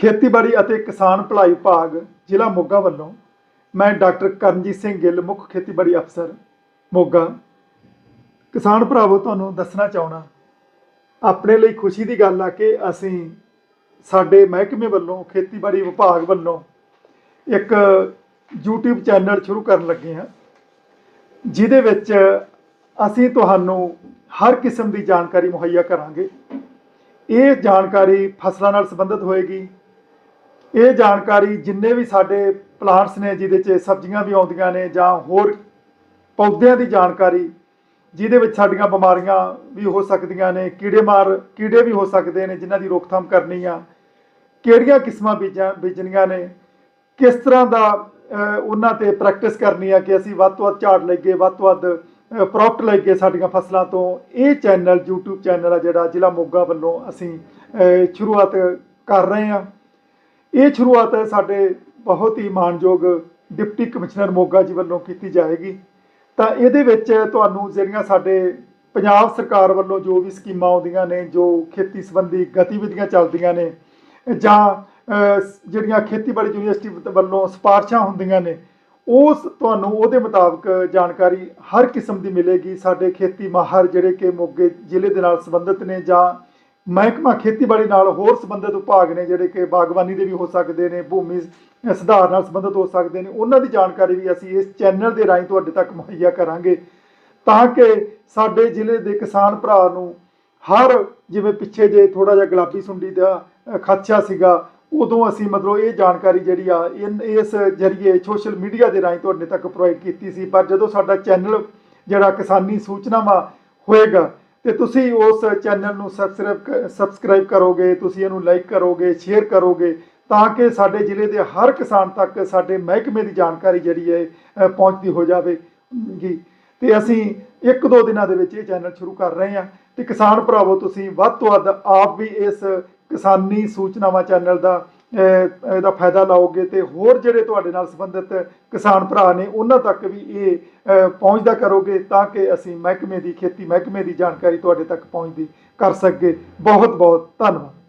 ਖੇਤੀਬਾੜੀ ਅਤੇ ਕਿਸਾਨ ਭਲਾਈ ਵਿਭਾਗ, ਜ਼ਿਲ੍ਹਾ ਮੋਗਾ ਵੱਲੋਂ ਮੈਂ ਡਾਕਟਰ ਕਰਨਜੀਤ ਸਿੰਘ ਗਿੱਲ, ਮੁੱਖ ਖੇਤੀਬਾੜੀ ਅਫਸਰ, ਮੋਗਾ। ਕਿਸਾਨ ਭਰਾਵੋ, ਤੁਹਾਨੂੰ ਦੱਸਣਾ ਚਾਹਣਾ ਆਪਣੇ ਲਈ ਖੁਸ਼ੀ ਦੀ ਗੱਲ ਆ ਕਿ ਅਸੀਂ ਸਾਡੇ ਮਹਿਕਮੇ ਵੱਲੋਂ, ਖੇਤੀਬਾੜੀ ਵਿਭਾਗ ਵੱਲੋਂ ਇੱਕ YouTube ਚੈਨਲ ਸ਼ੁਰੂ ਕਰਨ ਲੱਗੇ ਹਾਂ, ਜਿਹਦੇ ਵਿੱਚ ਅਸੀਂ ਤੁਹਾਨੂੰ ਹਰ ਕਿਸਮ ਦੀ ਜਾਣਕਾਰੀ ਮੁਹੱਈਆ ਕਰਾਂਗੇ। ਇਹ ਜਾਣਕਾਰੀ ਫਸਲਾਂ ਨਾਲ ਸੰਬੰਧਿਤ ਹੋਏਗੀ ਇਹ ਜਾਣਕਾਰੀ ਜਿੰਨੇ ਵੀ ਸਾਡੇ ਪਲਾਂਟਸ ਨੇ, ਜਿਹਦੇ 'ਚ ਸਬਜ਼ੀਆਂ ਵੀ ਆਉਂਦੀਆਂ ਨੇ ਜਾਂ ਹੋਰ ਪੌਦਿਆਂ ਦੀ ਜਾਣਕਾਰੀ, ਜਿਹਦੇ ਵਿੱਚ ਸਾਡੀਆਂ ਬਿਮਾਰੀਆਂ ਵੀ ਹੋ ਸਕਦੀਆਂ ਨੇ, ਕੀੜੇ ਮਾਰ, ਕੀੜੇ ਵੀ ਹੋ ਸਕਦੇ ਨੇ, ਜਿਨ੍ਹਾਂ ਦੀ ਰੋਕਥਾਮ ਕਰਨੀ ਆ, ਕਿਹੜੀਆਂ ਕਿਸਮਾਂ ਬੀਜਾਂ, ਬੀਜਣੀਆਂ ਨੇ, ਕਿਸ ਤਰ੍ਹਾਂ ਦਾ ਉਹਨਾਂ ਤੇ ਪ੍ਰੈਕਟਿਸ ਕਰਨੀ ਆ ਕਿ ਅਸੀਂ ਵੱਧ ਤੋਂ ਵੱਧ ਝਾੜ ਲਈਏ, ਵੱਧ ਤੋਂ ਵੱਧ ਪ੍ਰੋਫਿਟ ਲਈਏ ਸਾਡੀਆਂ ਫਸਲਾਂ ਤੋਂ, ਇਹ ਚੈਨਲ YouTube ਚੈਨਲ ਆ ਜਿਹੜਾ ਜ਼ਿਲ੍ਹਾ ਮੋਗਾ ਵੱਲੋਂ ਅਸੀਂ ਸ਼ੁਰੂਆਤ ਕਰ ਰਹੇ ਹਾਂ ਇਹ ਸ਼ੁਰੂਆਤ ਸਾਡੇ ਬਹੁਤ ਹੀ ਮਾਣਯੋਗ ਡਿਪਟੀ ਕਮਿਸ਼ਨਰ ਮੋਗਾ ਜੀ ਵੱਲੋਂ ਕੀਤੀ ਜਾਏਗੀ। ਤਾਂ ਇਹਦੇ ਵਿੱਚ ਤੁਹਾਨੂੰ ਜਿਹੜੀਆਂ ਸਾਡੇ ਪੰਜਾਬ ਸਰਕਾਰ ਵੱਲੋਂ ਜੋ ਵੀ ਸਕੀਮਾਂ ਆਉਂਦੀਆਂ ਨੇ, ਜੋ ਖੇਤੀ ਸੰਬੰਧੀ ਗਤੀਵਿਧੀਆਂ ਚੱਲਦੀਆਂ ਨੇ, ਜਾਂ ਜਿਹੜੀਆਂ ਖੇਤੀਬਾੜੀ ਯੂਨੀਵਰਸਿਟੀ ਵੱਲੋਂ ਸਿਫਾਰਸ਼ਾਂ ਹੁੰਦੀਆਂ ਨੇ, ਉਸ ਤੁਹਾਨੂੰ ਉਹਦੇ ਮੁਤਾਬਕ ਜਾਣਕਾਰੀ ਹਰ ਕਿਸਮ ਦੀ ਮਿਲੇਗੀ। ਸਾਡੇ ਖੇਤੀ ਮਾਹਰ ਜਿਹੜੇ ਕਿ ਮੋਗੇ ਜ਼ਿਲ੍ਹੇ ਦੇ ਨਾਲ ਸੰਬੰਧਿਤ ਨੇ ਜਾਂ ਮਹਿਕਮਾ ਖੇਤੀਬਾੜੀ ਨਾਲ ਹੋਰ ਸੰਬੰਧਿਤ ਵਿਭਾਗ ਨੇ ਜਿਹੜੇ ਕਿ ਬਾਗਬਾਨੀ ਦੇ ਵੀ ਹੋ ਸਕਦੇ ਨੇ ਭੂਮੀ ਸੁਧਾਰ ਨਾਲ ਸੰਬੰਧਿਤ ਹੋ ਸਕਦੇ ਨੇ ਉਹਨਾਂ ਦੀ ਜਾਣਕਾਰੀ ਵੀ ਅਸੀਂ ਇਸ ਚੈਨਲ ਦੇ ਰਾਹੀਂ ਤੁਹਾਡੇ ਤੱਕ ਮੁਹੱਈਆ ਕਰਾਂਗੇ ਤਾਂ ਕਿ ਸਾਡੇ ਜ਼ਿਲ੍ਹੇ ਦੇ ਕਿਸਾਨ ਭਰਾ ਨੂੰ ਹਰ ਜਿਵੇਂ ਪਿੱਛੇ ਜੇ ਥੋੜਾ ਜਿਹਾ ਗੁਲਾਬੀ ਸੁੰਡੀ ਦਾ ਅ, ਖਦਸ਼ਾ ਸੀਗਾ ਉਦੋਂ ਅਸੀਂ ਮਤਲਬ ਇਹ ਜਾਣਕਾਰੀ ਜਿਹੜੀ ਆ ਇਨ- ਇਸ ਜਰੀਏ ਸੋਸ਼ਲ ਮੀਡੀਆ ਦੇ ਰਾਹੀਂ ਤੁਹਾਡੇ ਤੱਕ ਪ੍ਰੋਵਾਈਡ ਕੀਤੀ ਸੀ ਪਰ ਜਦੋਂ ਸਾਡਾ ਚੈਨਲ ਜਿਹੜਾ ਕਿਸਾਨੀ ਸੂਚਨਾਵਾਂ ਹੋਏਗਾ ਤੇ ਤੁਸੀਂ ਉਸ ਚੈਨਲ ਨੂੰ ਸਬਸਕ੍ਰਾਈਬ ਸਬਸਕ੍ਰਾਈਬ ਕਰੋਗੇ, ਤੁਸੀਂ ਇਹਨੂੰ ਲਾਈਕ ਕਰੋਗੇ ਸ਼ੇਅਰ ਕਰੋਗੇ, ਤਾਂ ਕਿ ਸਾਡੇ ਜ਼ਿਲ੍ਹੇ ਦੇ ਹਰ ਕਿਸਾਨ ਤੱਕ ਸਾਡੇ ਮਹਿਕਮੇ ਦੀ ਜਾਣਕਾਰੀ ਜਿਹੜੀ ਹੈ ਪਹੁੰਚਦੀ ਹੋ ਜਾਵੇਗੀ ਤੇ ਅਸੀਂ ਇੱਕ ਦੋ ਦਿਨਾਂ ਦੇ ਵਿੱਚ ਇਹ ਚੈਨਲ ਸ਼ੁਰੂ ਕਰ ਰਹੇ ਹਾਂ। ਤੇ ਕਿਸਾਨ ਭਰਾਵੋ, ਤੁਸੀਂ ਵੱਧ ਤੋਂ ਵੱਧ ਆਪ ਵੀ ਇਸ ਕਿਸਾਨੀ ਸੂਚਨਾਵਾਂ ਚੈਨਲ ਦਾ ਇਹਦਾ ਫਾਇਦਾ ਲਾਓਗੇ ਤੇ ਹੋਰ ਜਿਹੜੇ ਤੁਹਾਡੇ ਨਾਲ ਸੰਬੰਧਿਤ ਕਿਸਾਨ ਭਰਾ ਨੇ, ਉਹਨਾਂ ਤੱਕ ਵੀ ਇਹ ਪਹੁੰਚਦਾ ਕਰੋਗੇ ਤਾਂ ਕਿ ਅਸੀਂ ਮਹਿਕਮੇ ਦੀ ਖੇਤੀ, ਮਹਿਕਮੇ ਦੀ ਜਾਣਕਾਰੀ ਤੁਹਾਡੇ ਤੱਕ ਪਹੁੰਚਦੀ ਕਰ ਸਕੀਏ ਬਹੁਤ ਬਹੁਤ ਧੰਨਵਾਦ।